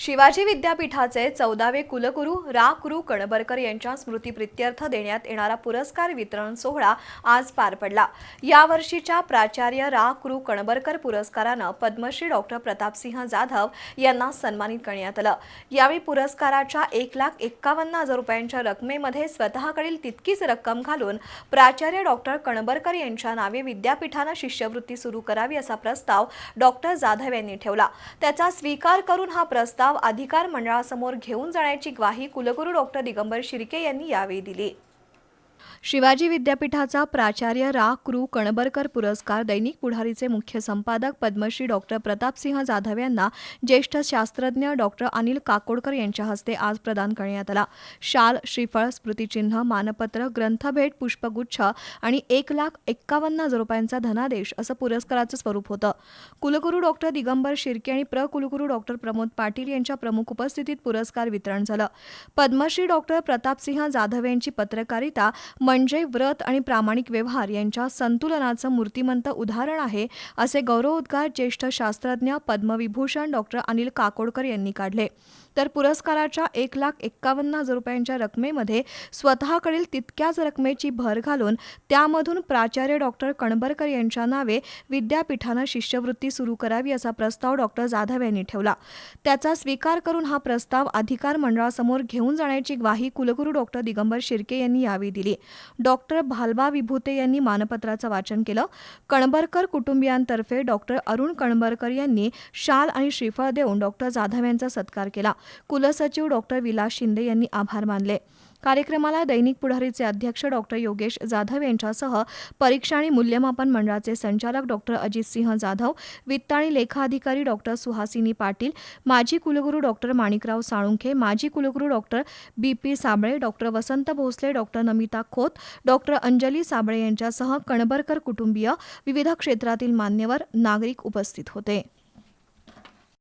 शिवाजी विद्यापीठाचे चौदावे कुलगुरू रा कुरू कणबरकर यांच्या स्मृतीप्रित्यर्थ देण्यात येणारा पुरस्कार वितरण सोहळा आज पार पडला. यावर्षीच्या प्राचार्य रा कुरू कणबरकर पुरस्कारानं पद्मश्री डॉक्टर प्रतापसिंह जाधव यांना सन्मानित करण्यात आलं. यावेळी पुरस्काराच्या एक लाख एक्कावन्न हजार रुपयांच्या रकमेमध्ये स्वतःकडील तितकीच रक्कम घालून प्राचार्य डॉक्टर कणबरकर यांच्या नावे विद्यापीठानं शिष्यवृत्ती सुरू करावी असा प्रस्ताव डॉक्टर जाधव यांनी ठेवला. त्याचा स्वीकार करून हा प्रस्ताव अधिकार मंडळासमोर घेऊन जाण्याची ग्वाही कुलगुरू डॉक्टर दिगंबर शिर्के यांनी यावेळी दिली. शिवाजी विद्यापीठाचा प्राचार्य रा. क्रू. कणबरकर पुरस्कार दैनिक पुढारीचे मुख्य संपादक पद्मश्री डॉक्टर प्रतापसिंह जाधव यांना ज्येष्ठ शास्त्रज्ञ डॉक्टर अनिल काकोडकर यांच्या हस्ते आज प्रदान करण्यात आला. शाल श्रीफळ स्मृतिचिन्ह मानपत्र ग्रंथभेट पुष्पगुच्छ आणि एक लाख एक्कावन्न हजार रुपयांचा धनादेश असं पुरस्काराचं स्वरूप होतं. कुलगुरू डॉक्टर दिगंबर शिर्के आणि प्र कुलगुरू डॉक्टर प्रमोद पाटील यांच्या प्रमुख उपस्थितीत पुरस्कार वितरण झालं. पद्मश्री डॉक्टर प्रतापसिंह जाधव यांची पत्रकारिता म्हणजे व्रत आणि प्रामाणिक व्यवहार यांच्या संतुलनाचं मूर्तिमंत उदाहरण आहे असे गौरवोद्गार ज्येष्ठ शास्त्रज्ञ पद्मविभूषण डॉक्टर अनिल काकोडकर यांनी काढले. तर पुरस्काराच्या एक लाख एक्कावन्न हजार रुपयांच्या रकमेमध्ये स्वतःकडील तितक्याच रकमेची भर घालून त्यामधून प्राचार्य डॉक्टर कणबरकर यांच्या नावे विद्यापीठानं शिष्यवृत्ती सुरू करावी असा प्रस्ताव डॉक्टर जाधव यांनी ठेवला. त्याचा स्वीकार करून हा प्रस्ताव अधिकार मंडळासमोर घेऊन जाण्याची ग्वाही कुलगुरू डॉक्टर दिगंबर शिर्के यांनी यावेळी दिली. डॉक्टर भालबा विभूते यांनी मानपत्राचं वाचन केलं. कणबरकर कुटुंबियांतर्फे डॉक्टर अरुण कणबरकर यांनी शाल आणि श्रीफळ देऊन डॉक्टर जाधव यांचा सत्कार केला. कुलसचिव डॉक्टर विलास शिंदे यांनी आभार मानले. कार्यक्रमाला दैनिक पुढारीचे अध्यक्ष डॉक्टर योगेश जाधव यांच्यासह परीक्षा आणि मूल्यमापन मंडळाचे संचालक डॉक्टर अजित सिंह जाधव वित्त आणि लेखा अधिकारी डॉक्टर सुहासिनी पाटील माजी कुलगुरू डॉक्टर माणिकराव साळुंखे माजी कुलगुरू doctor B P Sable doctor Vasant Bhosale doctor Namita Khot doctor Anjali Sable यांच्यासह कणबरकर कुटुंबीय विविध क्षेत्रातील मान्यवर नागरिक उपस्थित होते.